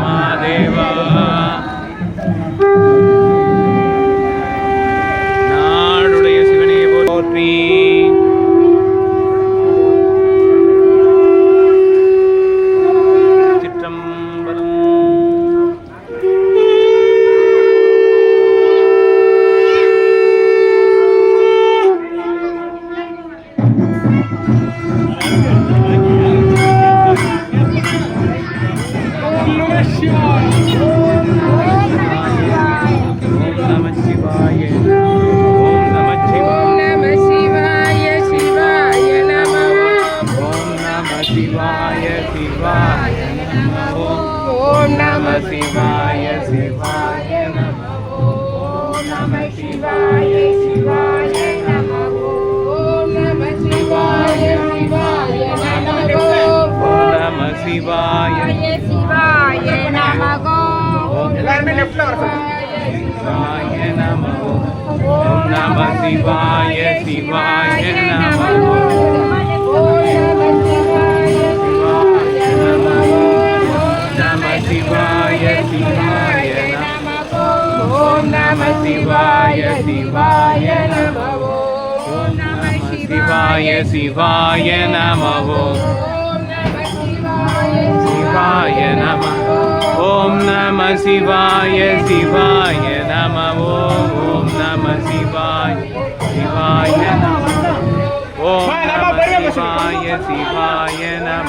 महादेवा சிவாய சிவாய நம ஓம் நம சிவாய சிவாய நம. ஓம் நம சிவாய சிவாய நம ஓம் நம சிவாய சிவாய நம ஓம் ஓம் நம சிவாய சிவாய நம ஓம் நம சிவாய சிவாய நம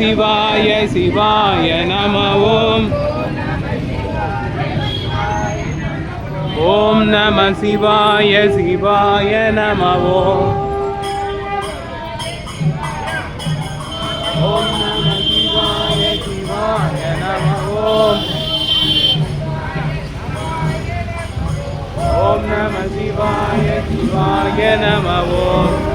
சிவாய சிவாய நம ஓம் ஓம் நம சிவாய சிவாய நம ஓம் ஓம் நம சிவாய சிவாய நம ஓம் ஓம் நம சிவாய சிவாய நம ஓம்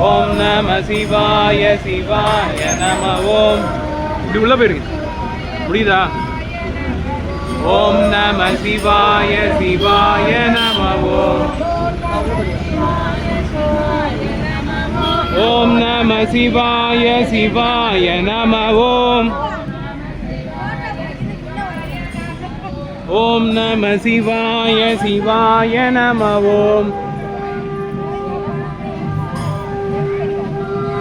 ஓம் நம சிவாய சிவாய நம ஓம். இப்படி உள்ள போயிருங்க. புரியுதா? ஓம் நம சிவாய சிவாய நம ஓம். ஓம் நம சிவாய சிவாய நம ஓம். ஓம் நம சிவாய சிவாய நம ஓம்.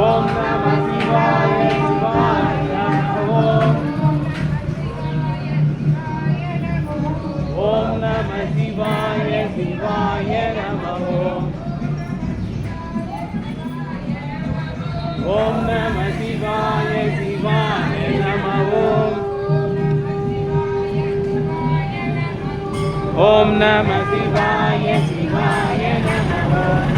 ஓம் நம சிவாய சிவாய நம ஓம் ஓம் நம சிவாய சிவாய நம ஓம் ஓம் நம சிவாய சிவாய நம ஓம் ஓம் நம சிவாய சிவாய நம ஓம்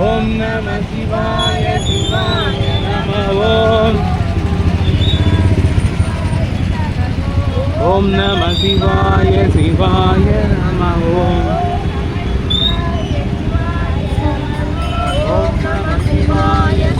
ஓம் நம சிவாய சிவாய நம ஓம் ஓம் நம சிவாய சிவாய நம ஓம் ஓம் நம சிவாய சிவாய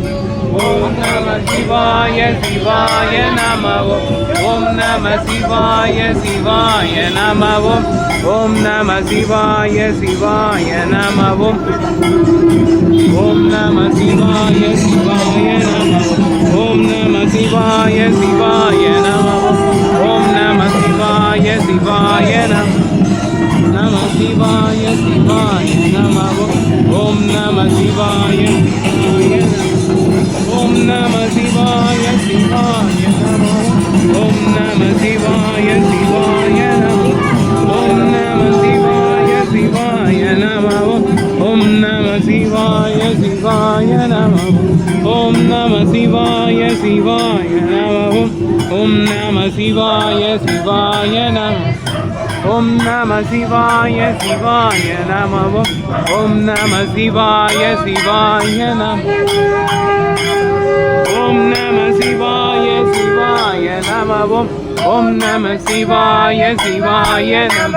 ஓம் நம சிவாய சிவாய நம ஓம். நம சிவாய சிவாய நம ஓம். நம சிவாய சிவாய நம ஓம். நம சிவாய சிவாய நம ஓம். நம சிவாய சிவாய நம ஓம். நம சிவாய சிவாய நம நம சிவாய சிவாய நம ஓம் நம சிவாய சிவாய நம ஓம் நம சிவாய சிவாய நமோ. ஓம் நம சிவாய சிவாய நமோ. ஓம் நம சிவாய சிவாய நமோ. ஓம் நம சிவாய சிவாய நமோ. ஓம் நம சிவாய சிவாய நமோ. ஓம் நம சிவாய சிவாய நமோ. ॐ नम शिवाय शिवाय नमो ॐ नम शिवाय शिवाय नमः ஓம் நம சிவாய சிவாய நம ஓம் நம சிவாய சிவாய நம.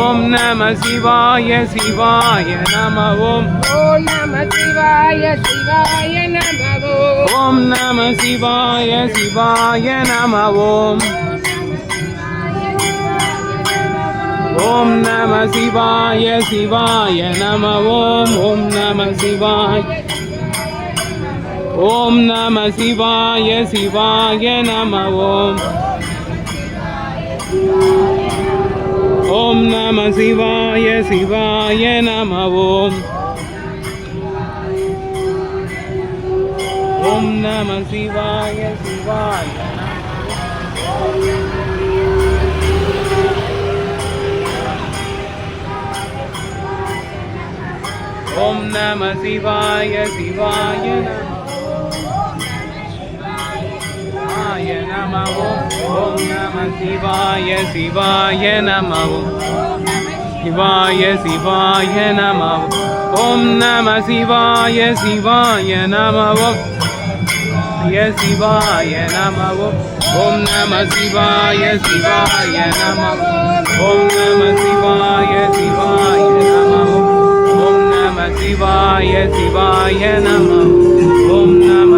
ஓம் நம சிவாய சிவாய நம ஓம் ஓம் நம சிவாய சிவாய நமோ ஓம் நம சிவாய சிவாய நம ஓம் ஓம் நம சிவாய சிவாய நம ஓம் ஓம் நம சிவாய ஓம் நம சிவாய சிவாய நம ஓம். ஓம் நம சிவாய சிவாய நம ஓம். ஓம் நம சிவாய சிவாய ஓம் நம சிவாய சிவாய நம ஓம் நம சிவாய சிவாய நம சிவாய சிவாய நம ஓம் நம சிவாய சிவாய நம ய சிவாய நம ஓம் நம சிவாய சிவாய நம ஓம் நம சிவாய சிவாய நம ஓம் நம சிவாய சிவாய நம ஓம் நம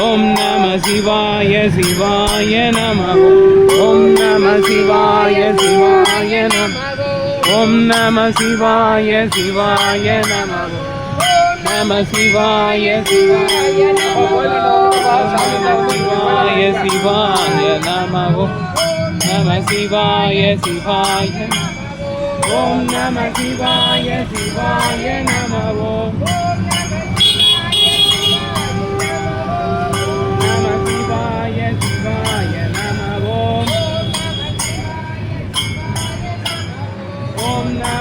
ஓம் நம சிவாய சிவாய நம ஓம் நம சிவாய சிவாய நம ஓம் நம சிவாய சிவாய நம நம சிவாய சிவாய நம சிவாய சிவாய நம நம சிவாய சிவாய ஓம் நம சிவாய சிவாய நம ஓம்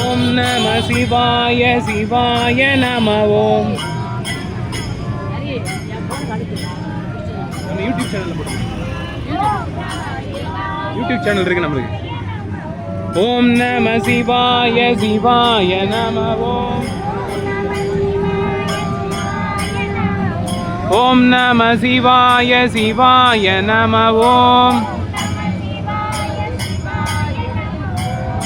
ஓம் நம சிவாய சிவாய நம ஓம் நம்ம யூடியூப் சேனல்ல போட்டு யூடியூப் சேனல் இருக்கு நம்மளுக்கு. ஓம் நம சிவாய சிவாய நம ஓம் ஓம் நம சிவாய சிவாய நம ஓம்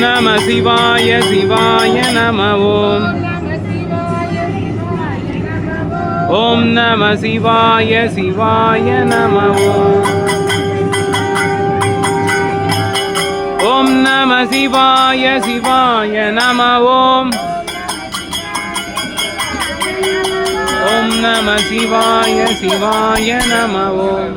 நம சிவாய சிவாய நம ஓம் ஓம் நம சிவாய சிவாய நம ஓம் ஓம் நம சிவாய சிவாய நம ஓம் ஓம் நம சிவாய சிவாய நம ஓம்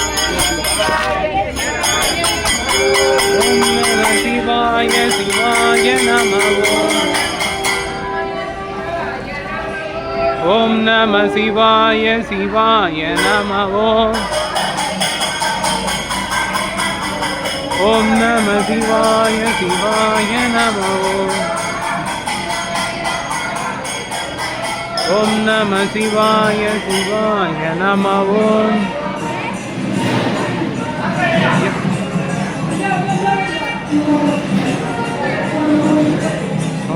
சிவாய சிவாய நம ஓம் நம சிவாய சிவாய நம ஓம் நம சிவாய சிவாய நம ஓம் நம சிவாய சிவாய நம ஓம்